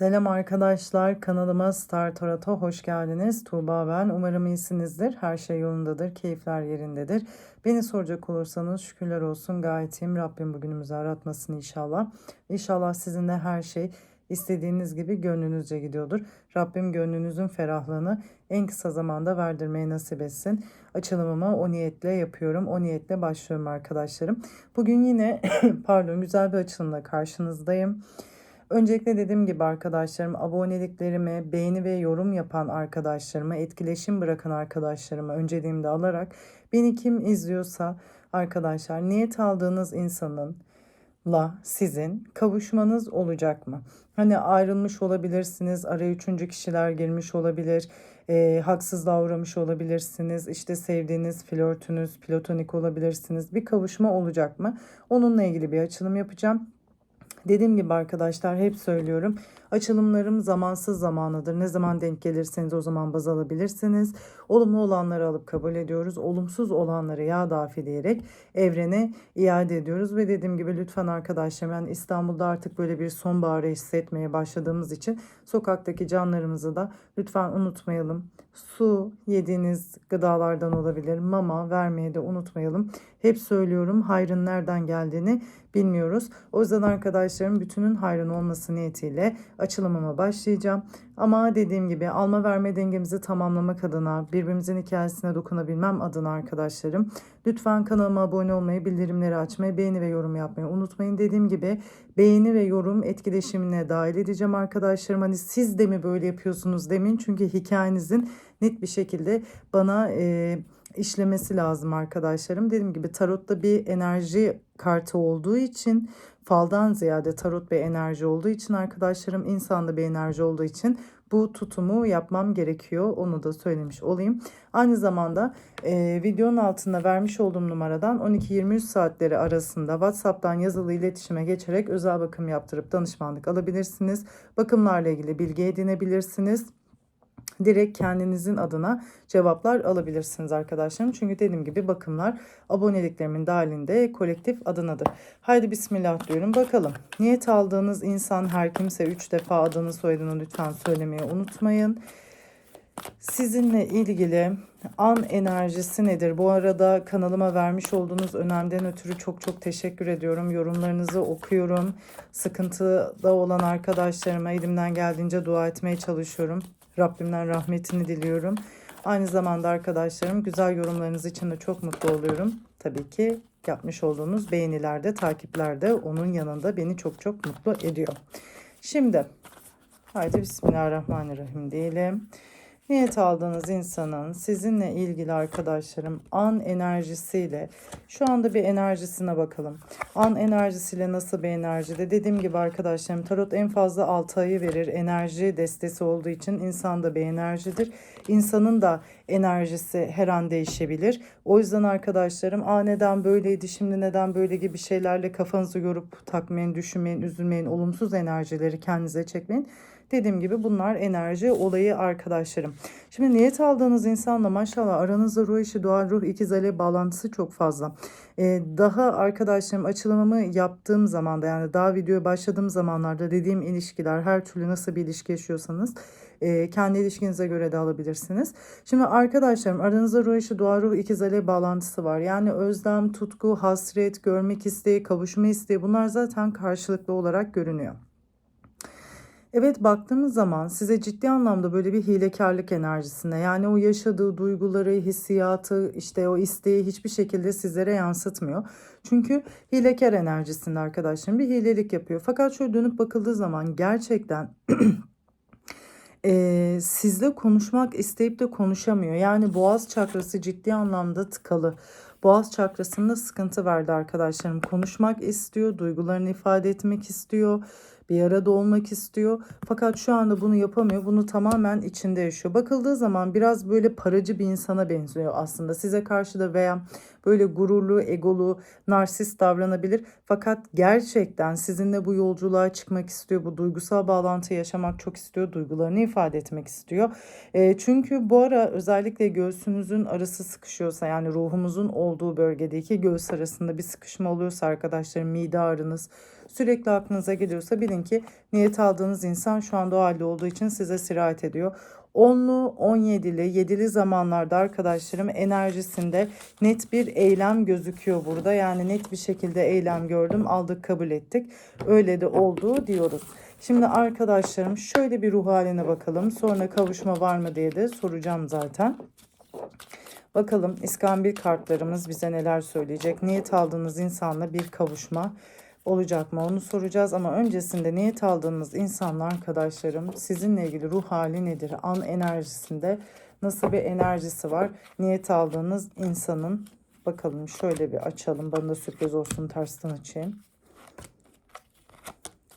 Selam arkadaşlar, kanalıma Star Tarot'a hoş geldiniz. Tuğba ben. Umarım iyisinizdir. Her şey yolundadır, keyifler yerindedir. Beni soracak olursanız şükürler olsun gayet iyiyim. Rabbim bugünümüzü aratmasın inşallah. İnşallah sizin de her şey istediğiniz gibi gönlünüzce gidiyordur. Rabbim gönlünüzün ferahlığını en kısa zamanda verdirmeyi nasip etsin. Açılımımı o niyetle yapıyorum. O niyetle başlıyorum arkadaşlarım. Bugün yine pardon güzel bir açılımla karşınızdayım. Öncelikle dediğim gibi arkadaşlarım aboneliklerime, beğeni ve yorum yapan arkadaşlarıma, etkileşim bırakan arkadaşlarıma önceliğimde alarak beni kim izliyorsa arkadaşlar niyet aldığınız insanın la sizin kavuşmanız olacak mı? Hani ayrılmış olabilirsiniz, araya üçüncü kişiler girmiş olabilir, e, haksızlığa uğramış olabilirsiniz, işte sevdiğiniz flörtünüz, platonik olabilirsiniz. Bir kavuşma olacak mı? Onunla ilgili bir açılım yapacağım. Dediğim gibi arkadaşlar hep söylüyorum. Açılımlarım zamansız zamanıdır. Ne zaman denk gelirseniz o zaman baz alabilirsiniz. Olumlu olanları alıp kabul ediyoruz. Olumsuz olanları ya dafi diyerek evrene iade ediyoruz. Ve dediğim gibi lütfen arkadaşlar ben İstanbul'da artık böyle bir sonbaharı hissetmeye başladığımız için sokaktaki canlarımızı da lütfen unutmayalım. Su yediğiniz gıdalardan olabilir. Mama vermeye de unutmayalım. Hep söylüyorum hayrın nereden geldiğini bilmiyoruz. O yüzden arkadaşlarım bütünün hayrın olması niyetiyle açılımıma başlayacağım. Ama dediğim gibi alma verme dengemizi tamamlamak adına birbirimizin hikayesine dokunabilmem adına arkadaşlarım lütfen kanalıma abone olmayı, bildirimleri açmayı, beğeni ve yorum yapmayı unutmayın. Dediğim gibi beğeni ve yorum etkileşimine dahil edeceğim arkadaşlarım. Hani siz de mi böyle yapıyorsunuz demin çünkü hikayenizin net bir şekilde bana e, işlemesi lazım arkadaşlarım. Dediğim gibi tarotta bir enerji kartı olduğu için faldan ziyade tarot bir enerji olduğu için arkadaşlarım insanda bir enerji olduğu için bu tutumu yapmam gerekiyor. Onu da söylemiş olayım. Aynı zamanda e, videonun altında vermiş olduğum numaradan 12-23 saatleri arasında WhatsApp'tan yazılı iletişime geçerek özel bakım yaptırıp danışmanlık alabilirsiniz. Bakımlarla ilgili bilgi edinebilirsiniz direkt kendinizin adına cevaplar alabilirsiniz arkadaşlarım. Çünkü dediğim gibi bakımlar aboneliklerimin dahilinde kolektif adınadır. Haydi bismillah diyorum bakalım. Niyet aldığınız insan her kimse 3 defa adını soyadını lütfen söylemeyi unutmayın. Sizinle ilgili an enerjisi nedir? Bu arada kanalıma vermiş olduğunuz önemden ötürü çok çok teşekkür ediyorum. Yorumlarınızı okuyorum. Sıkıntıda olan arkadaşlarıma elimden geldiğince dua etmeye çalışıyorum. Rabbimden rahmetini diliyorum. Aynı zamanda arkadaşlarım güzel yorumlarınız için de çok mutlu oluyorum. Tabii ki yapmış olduğunuz beğenilerde, takiplerde onun yanında beni çok çok mutlu ediyor. Şimdi haydi Bismillahirrahmanirrahim diyelim. Niyet aldığınız insanın sizinle ilgili arkadaşlarım an enerjisiyle şu anda bir enerjisine bakalım. An enerjisiyle nasıl bir enerjide? Dediğim gibi arkadaşlarım tarot en fazla 6 ayı verir. Enerji destesi olduğu için insan da bir enerjidir. İnsanın da enerjisi her an değişebilir. O yüzden arkadaşlarım a neden böyleydi şimdi neden böyle gibi şeylerle kafanızı yorup takmayın, düşünmeyin, üzülmeyin. Olumsuz enerjileri kendinize çekmeyin. Dediğim gibi bunlar enerji olayı arkadaşlarım. Şimdi niyet aldığınız insanla maşallah aranızda ruh işi doğal ruh ikiz alev bağlantısı çok fazla. Ee, daha arkadaşlarım açılımımı yaptığım zamanda yani daha videoya başladığım zamanlarda dediğim ilişkiler her türlü nasıl bir ilişki yaşıyorsanız e, kendi ilişkinize göre de alabilirsiniz. Şimdi arkadaşlarım aranızda ruh işi doğal ruh ikiz alev bağlantısı var. Yani özlem, tutku, hasret, görmek isteği, kavuşma isteği bunlar zaten karşılıklı olarak görünüyor. Evet baktığımız zaman size ciddi anlamda böyle bir hilekarlık enerjisine yani o yaşadığı duyguları, hissiyatı, işte o isteği hiçbir şekilde sizlere yansıtmıyor. Çünkü hilekar enerjisinde arkadaşlarım bir hilelik yapıyor. Fakat şöyle dönüp bakıldığı zaman gerçekten e, sizle konuşmak isteyip de konuşamıyor. Yani boğaz çakrası ciddi anlamda tıkalı. Boğaz çakrasında sıkıntı verdi arkadaşlarım. Konuşmak istiyor, duygularını ifade etmek istiyor bir arada olmak istiyor. Fakat şu anda bunu yapamıyor. Bunu tamamen içinde yaşıyor. Bakıldığı zaman biraz böyle paracı bir insana benziyor aslında. Size karşı da veya böyle gururlu, egolu, narsist davranabilir. Fakat gerçekten sizinle bu yolculuğa çıkmak istiyor. Bu duygusal bağlantı yaşamak çok istiyor. Duygularını ifade etmek istiyor. E, çünkü bu ara özellikle göğsünüzün arası sıkışıyorsa yani ruhumuzun olduğu bölgedeki göğüs arasında bir sıkışma oluyorsa arkadaşlarım mide ağrınız sürekli aklınıza geliyorsa bilin ki niyet aldığınız insan şu anda o halde olduğu için size sirayet ediyor. 10'lu, 17'li, 7'li zamanlarda arkadaşlarım enerjisinde net bir eylem gözüküyor burada. Yani net bir şekilde eylem gördüm, aldık, kabul ettik. Öyle de oldu diyoruz. Şimdi arkadaşlarım şöyle bir ruh haline bakalım. Sonra kavuşma var mı diye de soracağım zaten. Bakalım iskambil kartlarımız bize neler söyleyecek. Niyet aldığınız insanla bir kavuşma olacak mı onu soracağız ama öncesinde niyet aldığınız insanla arkadaşlarım sizinle ilgili ruh hali nedir? An enerjisinde nasıl bir enerjisi var? Niyet aldığınız insanın bakalım şöyle bir açalım. Bana da sürpriz olsun tersten açayım.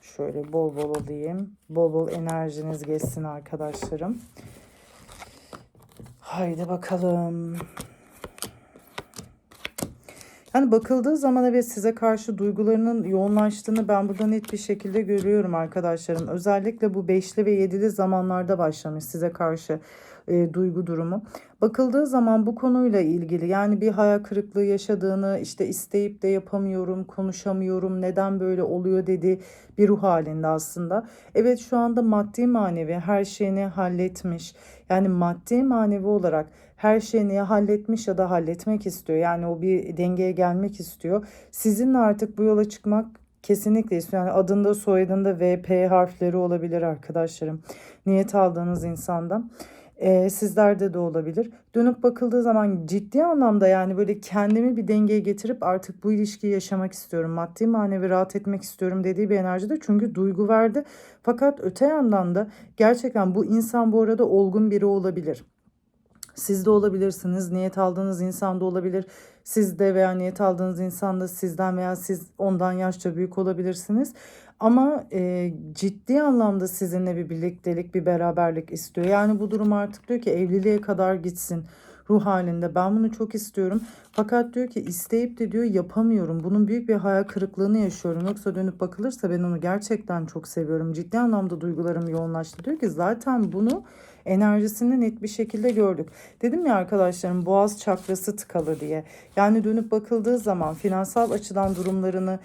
Şöyle bol bol alayım. Bol bol enerjiniz geçsin arkadaşlarım. Haydi bakalım. Yani bakıldığı zaman evet size karşı duygularının yoğunlaştığını ben burada net bir şekilde görüyorum arkadaşlarım. Özellikle bu beşli ve yedili zamanlarda başlamış size karşı e, duygu durumu. Bakıldığı zaman bu konuyla ilgili yani bir hayal kırıklığı yaşadığını işte isteyip de yapamıyorum, konuşamıyorum, neden böyle oluyor dedi bir ruh halinde aslında. Evet şu anda maddi manevi her şeyini halletmiş. Yani maddi manevi olarak her şeyini ya halletmiş ya da halletmek istiyor. Yani o bir dengeye gelmek istiyor. Sizinle artık bu yola çıkmak kesinlikle istiyor. Yani adında soyadında VP harfleri olabilir arkadaşlarım. Niyet aldığınız insandan e, sizlerde de olabilir. Dönüp bakıldığı zaman ciddi anlamda yani böyle kendimi bir dengeye getirip artık bu ilişkiyi yaşamak istiyorum. Maddi manevi rahat etmek istiyorum dediği bir enerjide çünkü duygu verdi. Fakat öte yandan da gerçekten bu insan bu arada olgun biri olabilir. Siz de olabilirsiniz. Niyet aldığınız insan da olabilir. Siz de veya niyet aldığınız insan da sizden veya siz ondan yaşça büyük olabilirsiniz. Ama e, ciddi anlamda sizinle bir birliktelik, bir beraberlik istiyor. Yani bu durum artık diyor ki evliliğe kadar gitsin ruh halinde. Ben bunu çok istiyorum. Fakat diyor ki isteyip de diyor yapamıyorum. Bunun büyük bir hayal kırıklığını yaşıyorum. Yoksa dönüp bakılırsa ben onu gerçekten çok seviyorum. Ciddi anlamda duygularım yoğunlaştı. Diyor ki zaten bunu enerjisini net bir şekilde gördük. Dedim ya arkadaşlarım boğaz çakrası tıkalı diye. Yani dönüp bakıldığı zaman finansal açıdan durumlarını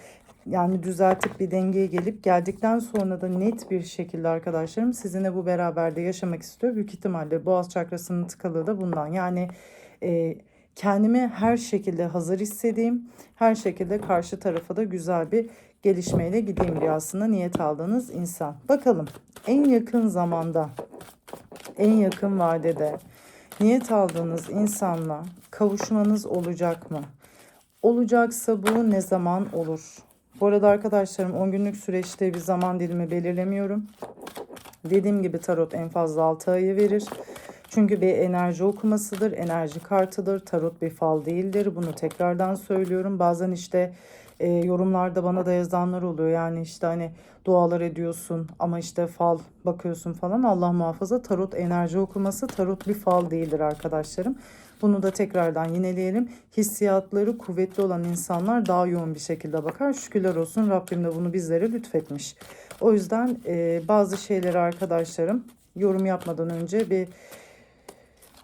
yani düzeltip bir dengeye gelip geldikten sonra da net bir şekilde arkadaşlarım sizinle bu beraberde yaşamak istiyor. Büyük ihtimalle boğaz çakrasının tıkalığı da bundan. Yani e, kendimi her şekilde hazır hissedeyim. Her şekilde karşı tarafa da güzel bir gelişmeyle gideyim diyor aslında niyet aldığınız insan. Bakalım en yakın zamanda, en yakın vadede niyet aldığınız insanla kavuşmanız olacak mı? Olacaksa bu ne zaman olur? Bu arada arkadaşlarım 10 günlük süreçte bir zaman dilimi belirlemiyorum. Dediğim gibi tarot en fazla 6 ayı verir. Çünkü bir enerji okumasıdır, enerji kartıdır. Tarot bir fal değildir. Bunu tekrardan söylüyorum. Bazen işte e, yorumlarda bana da yazanlar oluyor. Yani işte hani dualar ediyorsun ama işte fal bakıyorsun falan. Allah muhafaza tarot enerji okuması tarot bir fal değildir arkadaşlarım. Bunu da tekrardan yineleyelim. Hissiyatları kuvvetli olan insanlar daha yoğun bir şekilde bakar. Şükürler olsun Rabbim de bunu bizlere lütfetmiş. O yüzden e, bazı şeyleri arkadaşlarım yorum yapmadan önce bir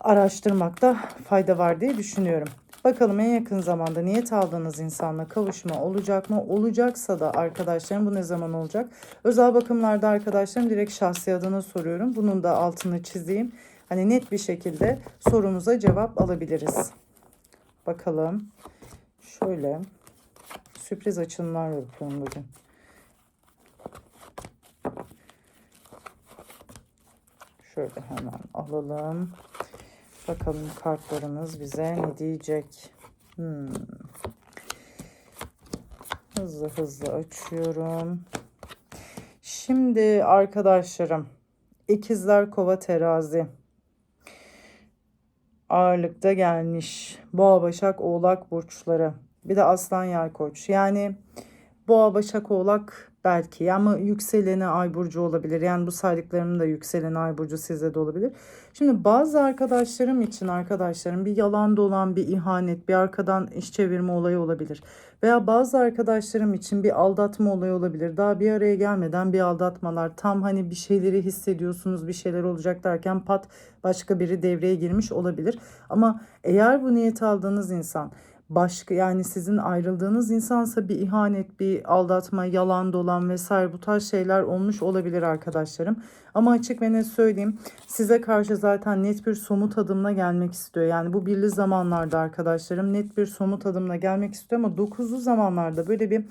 araştırmakta fayda var diye düşünüyorum. Bakalım en yakın zamanda niyet aldığınız insanla kavuşma olacak mı? Olacaksa da arkadaşlarım bu ne zaman olacak? Özel bakımlarda arkadaşlarım direkt şahsi adına soruyorum. Bunun da altını çizeyim. Hani net bir şekilde sorumuza cevap alabiliriz. Bakalım. Şöyle sürpriz açılımlar yapıyorum bugün. Şöyle hemen alalım. Bakalım kartlarımız bize ne diyecek. Hmm. Hızlı hızlı açıyorum. Şimdi arkadaşlarım ikizler kova terazi ağırlıkta gelmiş. Boğa başak oğlak burçları. Bir de aslan yay koç. Yani boğa başak oğlak belki ama yükseleni ay burcu olabilir. Yani bu saydıklarımın da yükseleni ay burcu sizde de olabilir. Şimdi bazı arkadaşlarım için arkadaşlarım bir yalan dolan bir ihanet, bir arkadan iş çevirme olayı olabilir. Veya bazı arkadaşlarım için bir aldatma olayı olabilir. Daha bir araya gelmeden bir aldatmalar. Tam hani bir şeyleri hissediyorsunuz, bir şeyler olacak derken pat başka biri devreye girmiş olabilir. Ama eğer bu niyet aldığınız insan başka yani sizin ayrıldığınız insansa bir ihanet, bir aldatma, yalan dolan vesaire bu tarz şeyler olmuş olabilir arkadaşlarım. Ama açık ve net söyleyeyim size karşı zaten net bir somut adımla gelmek istiyor. Yani bu birli zamanlarda arkadaşlarım net bir somut adımla gelmek istiyor ama dokuzlu zamanlarda böyle bir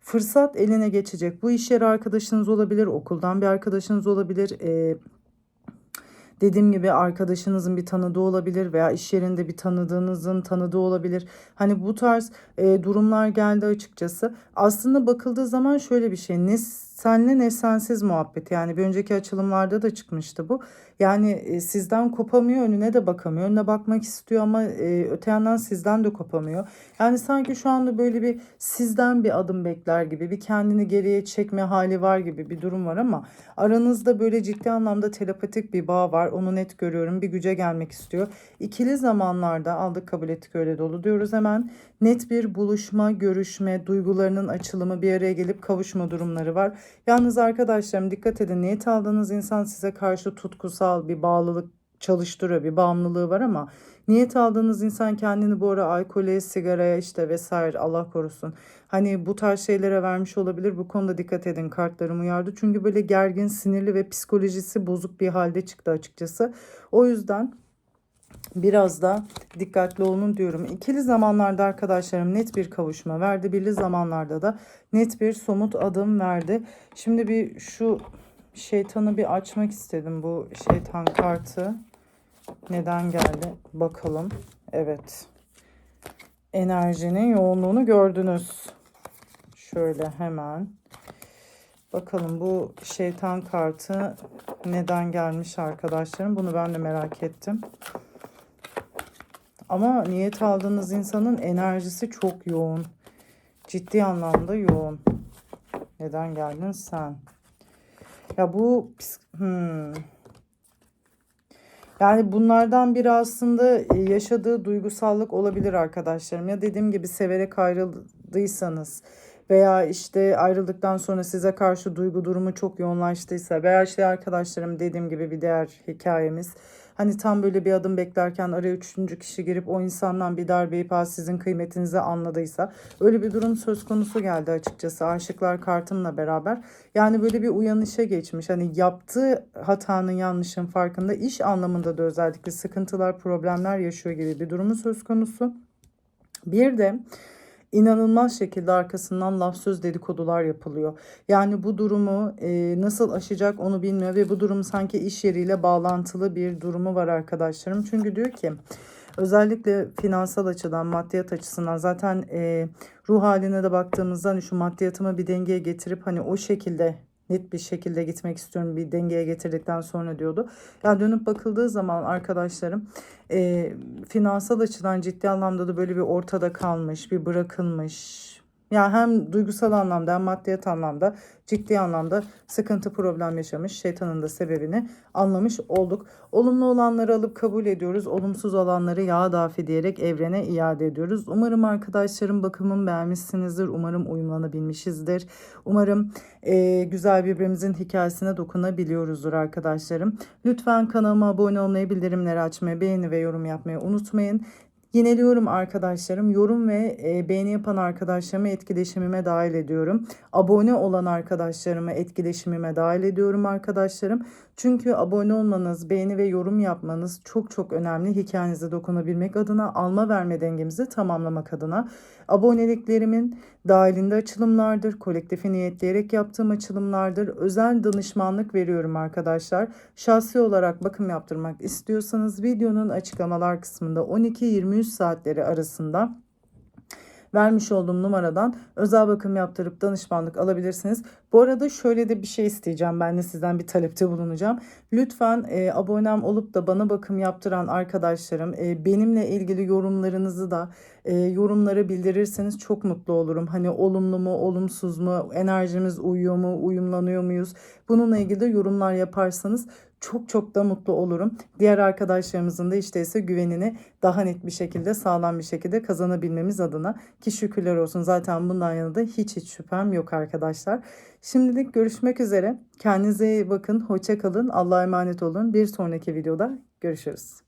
fırsat eline geçecek. Bu iş yeri arkadaşınız olabilir, okuldan bir arkadaşınız olabilir, ee, Dediğim gibi arkadaşınızın bir tanıdığı olabilir veya iş yerinde bir tanıdığınızın tanıdığı olabilir. Hani bu tarz e, durumlar geldi açıkçası. Aslında bakıldığı zaman şöyle bir şey. Ne senle ne sensiz muhabbet. Yani bir önceki açılımlarda da çıkmıştı bu. Yani e, sizden kopamıyor, önüne de bakamıyor. Önüne bakmak istiyor ama e, öte yandan sizden de kopamıyor. Yani sanki şu anda böyle bir sizden bir adım bekler gibi, bir kendini geriye çekme hali var gibi bir durum var ama aranızda böyle ciddi anlamda telepatik bir bağ var. Onu net görüyorum. Bir güce gelmek istiyor. İkili zamanlarda aldık kabul ettik öyle dolu diyoruz hemen. Net bir buluşma, görüşme, duygularının açılımı bir araya gelip kavuşma durumları var. Yalnız arkadaşlarım dikkat edin niyet aldığınız insan size karşı tutkusal bir bağlılık çalıştırıyor. Bir bağımlılığı var ama niyet aldığınız insan kendini bu ara alkole, sigaraya işte vesaire Allah korusun. Hani bu tarz şeylere vermiş olabilir. Bu konuda dikkat edin kartlarım uyardı. Çünkü böyle gergin, sinirli ve psikolojisi bozuk bir halde çıktı açıkçası. O yüzden biraz da dikkatli olun diyorum. İkili zamanlarda arkadaşlarım net bir kavuşma verdi. Birli zamanlarda da net bir somut adım verdi. Şimdi bir şu şeytanı bir açmak istedim bu şeytan kartı. Neden geldi? Bakalım. Evet. Enerjinin yoğunluğunu gördünüz. Şöyle hemen. Bakalım bu şeytan kartı neden gelmiş arkadaşlarım? Bunu ben de merak ettim. Ama niyet aldığınız insanın enerjisi çok yoğun. Ciddi anlamda yoğun. Neden geldin sen? Ya bu hmm. Yani bunlardan biri aslında e, yaşadığı duygusallık olabilir arkadaşlarım. Ya dediğim gibi severek ayrıldıysanız veya işte ayrıldıktan sonra size karşı duygu durumu çok yoğunlaştıysa veya işte arkadaşlarım dediğim gibi bir diğer hikayemiz Hani tam böyle bir adım beklerken araya üçüncü kişi girip o insandan bir darbe yiyip sizin kıymetinizi anladıysa öyle bir durum söz konusu geldi açıkçası aşıklar kartımla beraber. Yani böyle bir uyanışa geçmiş. Hani yaptığı hatanın yanlışın farkında iş anlamında da özellikle sıkıntılar problemler yaşıyor gibi bir durumu söz konusu. Bir de inanılmaz şekilde arkasından laf söz dedikodular yapılıyor. Yani bu durumu e, nasıl aşacak onu bilmiyor ve bu durum sanki iş yeriyle bağlantılı bir durumu var arkadaşlarım. Çünkü diyor ki özellikle finansal açıdan maddiyat açısından zaten e, ruh haline de baktığımızda hani şu maddiyatımı bir dengeye getirip hani o şekilde net bir şekilde gitmek istiyorum bir dengeye getirdikten sonra diyordu. Yani dönüp bakıldığı zaman arkadaşlarım e, finansal açıdan ciddi anlamda da böyle bir ortada kalmış, bir bırakılmış. Yani hem duygusal anlamda hem maddiyat anlamda ciddi anlamda sıkıntı problem yaşamış şeytanın da sebebini anlamış olduk. Olumlu olanları alıp kabul ediyoruz. Olumsuz olanları yağ dafi diyerek evrene iade ediyoruz. Umarım arkadaşlarım bakımımı beğenmişsinizdir. Umarım uyumlanabilmişizdir. Umarım e, güzel birbirimizin hikayesine dokunabiliyoruzdur arkadaşlarım. Lütfen kanalıma abone olmayı, bildirimleri açmayı, beğeni ve yorum yapmayı unutmayın. Yineliyorum arkadaşlarım. Yorum ve e, beğeni yapan arkadaşlarımı etkileşimime dahil ediyorum. Abone olan arkadaşlarımı etkileşimime dahil ediyorum arkadaşlarım. Çünkü abone olmanız, beğeni ve yorum yapmanız çok çok önemli. Hikayenize dokunabilmek adına, alma verme dengemizi tamamlamak adına. Aboneliklerimin dahilinde açılımlardır. Kolektifi niyetleyerek yaptığım açılımlardır. Özel danışmanlık veriyorum arkadaşlar. Şahsi olarak bakım yaptırmak istiyorsanız videonun açıklamalar kısmında 12-23 saatleri arasında vermiş olduğum numaradan özel bakım yaptırıp danışmanlık alabilirsiniz. Bu arada şöyle de bir şey isteyeceğim. Ben de sizden bir talepte bulunacağım. Lütfen e, abonem olup da bana bakım yaptıran arkadaşlarım e, benimle ilgili yorumlarınızı da e, yorumlara bildirirseniz çok mutlu olurum. Hani olumlu mu, olumsuz mu, enerjimiz uyuyor mu, uyumlanıyor muyuz? Bununla ilgili de yorumlar yaparsanız çok çok da mutlu olurum. Diğer arkadaşlarımızın da işte ise güvenini daha net bir şekilde, sağlam bir şekilde kazanabilmemiz adına ki şükürler olsun zaten bundan yana da hiç hiç şüphem yok arkadaşlar. Şimdilik görüşmek üzere. Kendinize iyi bakın, hoşça kalın, Allah'a emanet olun. Bir sonraki videoda görüşürüz.